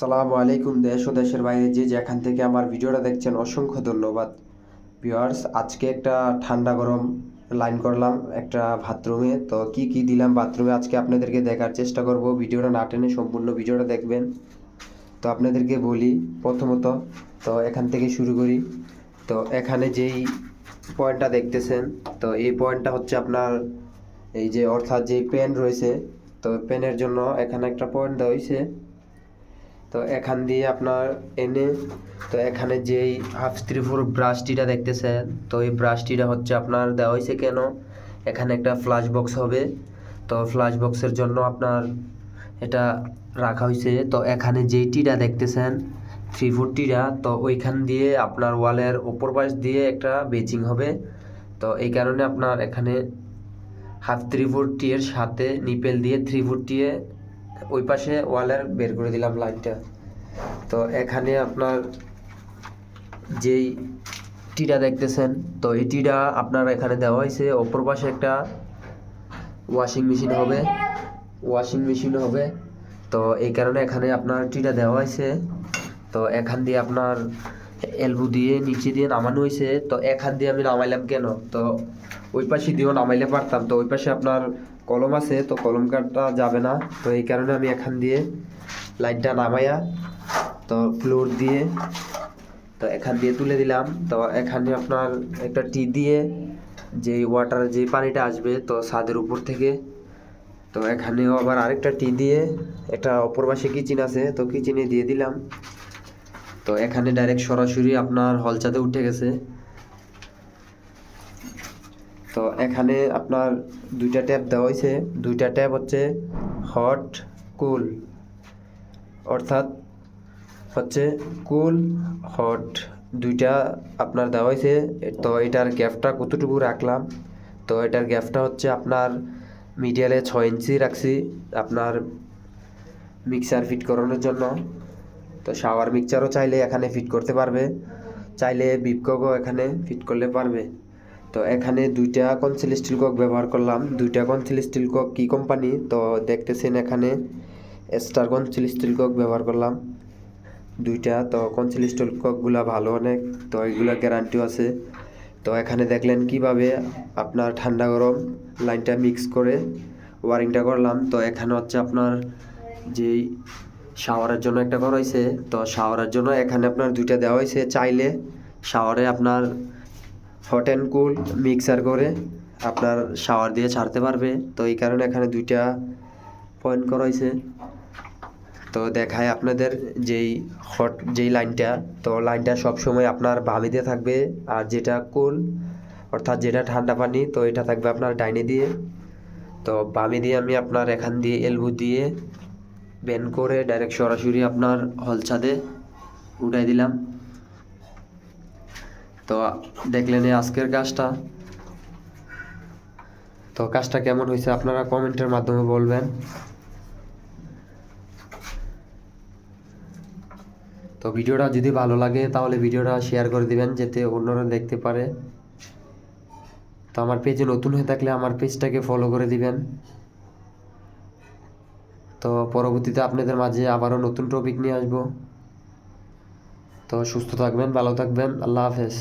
সালামু আলাইকুম দেশ ও দেশের বাইরে যে যেখান থেকে আমার ভিডিওটা দেখছেন, অসংখ্য ধন্যবাদ। ভিউয়ার্স, আজকে একটা ঠান্ডা গরম লাইন করলাম, একটা বাথরুমে তো কি কি দিলাম বাথরুমে আজকে আপনাদেরকে দেখার চেষ্টা করব। ভিডিওটা না টেনে সম্পূর্ণ ভিডিওটা দেখবেন। তো আপনাদেরকে বলি, প্রথমত, তো এখান থেকে শুরু করি। তো এখানে যেই পয়েন্টটা দেখতেছেন, তো এই পয়েন্টটা হচ্ছে আপনার এই যে অর্থাৎ যেই পেন রয়েছে, তো পেনের জন্য এখানে একটা পয়েন্ট দেওয়া হয়েছে তো এখান দিয়ে আপনার এনে, তো এখানে যেই হাফ ত্রিপুর ব্রাশটিটা দেখতেছেন, তো এই ব্রাশটিটা হচ্ছে আপনার দেওয়া হয়েছে কেন? এখানে একটা ফ্লাশ বক্স হবে। তো ফ্লাশ বক্সের জন্য আপনার এটা রাখা হয়েছে। তো এখানে যেই টিটা দেখতেছেন থ্রি টিটা তো ওইখান দিয়ে আপনার ওয়ালের ওপর পাশ দিয়ে একটা বেচিং হবে। তো এই কারণে আপনার এখানে হাফ ফুট টিয়ের সাথে নিপেল দিয়ে ফুট টিয়ে ওই পাশে ওয়ালের বের করে দিলাম লাইনটা তো এখানে আপনার যেই টিটা দেখতেছেন, তো এই টিটা আপনার এখানে দেওয়া হয়েছে। অপর পাশে একটা ওয়াশিং মেশিন হবে। ওয়াশিং মেশিন হবে। তো এই কারণে এখানে আপনার টিটা দেওয়া হয়েছে। তো এখান দিয়ে আপনার এলবু দিয়ে নিচে দিয়ে নামানো হয়েছে। তো এখান দিয়ে আমি নামাইলাম কেন? তো ওই পাশে দিয়েও নামাইলে পারতাম। তো ওই পাশে আপনার কলম আছে, তো কলম কাটটা যাবে না। তো এই কারণে আমি এখান দিয়ে লাইটটা নামাইয়া, তো ফ্লোর দিয়ে, তো এখান দিয়ে তুলে দিলাম। তো এখানে আপনার একটা টি দিয়ে যে ওয়াটার যে পানিটা আসবে, তো ছাদের উপর থেকে। তো এখানেও আবার আরেকটা টি দিয়ে একটা অপর পাশে কিচেন আছে, তো কিচেনে দিয়ে দিলাম। তো এখানে ডাইরেক্ট সরাসরি আপনার হল ছাদে উঠে গেছে। তো এখানে আপনার দুইটা ট্যাপ দেওয়া হয়েছে। দুইটা ট্যাপ হচ্ছে হট, কুল। অর্থাৎ হচ্ছে কুল, হট দুইটা আপনার দেওয়া হয়েছে। তো এটার গ্যাপটা কতটুকু রাখলাম? তো এটার গ্যাপটা হচ্ছে আপনার মিডিয়ালে ছয় ইঞ্চি রাখছি আপনার মিক্সার ফিট করানোর জন্য। তো শাওয়ার মিক্সারও চাইলে এখানে ফিট করতে পারবে। চাইলে বিপককও এখানে ফিট করলে পারবে। তো এখানে দুইটা কনসিল স্টিল কক ব্যবহার করলাম। দুইটা কনসিল স্টিল কক কী কোম্পানি তো দেখতেছেন এখানে স্টার কনসিল স্টিল কক ব্যবহার করলাম। দুইটা, তো কনসিল স্টিল ককগুলা ভালো অনেক, তো এগুলা গ্যারান্টিও আছে। তো এখানে দেখলেন কীভাবে আপনার ঠান্ডা গরম লাইনটা মিক্স করে ওয়ারিংটা করলাম। তো এখানে হচ্ছে আপনার যেই শাওয়ারের জন্য একটা করা হয়েছে তো শাওয়ারের জন্য এখানে আপনার দুইটা দেওয়া হয়েছে চাইলে শাওয়ারে আপনার হট অ্যান্ড কুল মিক্সার করে আপনার শাওয়ার দিয়ে ছাড়তে পারবে। তো এই কারণে এখানে দুইটা পয়েন্ট করা হয়েছে। তো দেখায় আপনাদের যেই হট যেই লাইনটা তো লাইনটা সবসময় আপনার বামে দিয়ে থাকবে আর যেটা কুল অর্থাৎ যেটা ঠান্ডা পানি, তো এটা থাকবে আপনার ডাইনে দিয়ে। তো বামে দিয়ে আমি আপনার এখান দিয়ে এলবু দিয়ে বেন করে ডাইরেক্ট সরাসরি আপনার হল ছাদে উঠাই দিলাম। তো দেখলেন আজকের কাজটা। তো কাজটা কেমন হয়েছে আপনারা কমেন্টের মাধ্যমে বলবেন। তো ভিডিওটা যদি ভালো লাগে তাহলে ভিডিওটা শেয়ার করে দিবেন যাতে অন্যরা দেখতে পারে। তো আমার পেজে নতুন হয়ে থাকলে আমার পেজটাকে ফলো করে দিবেন। তো পরবর্তীতে আপনাদের মাঝে আবারও নতুন টপিক নিয়ে আসব। তো সুস্থ থাকবেন, ভালো থাকবেন, আল্লাহ হাফেজ।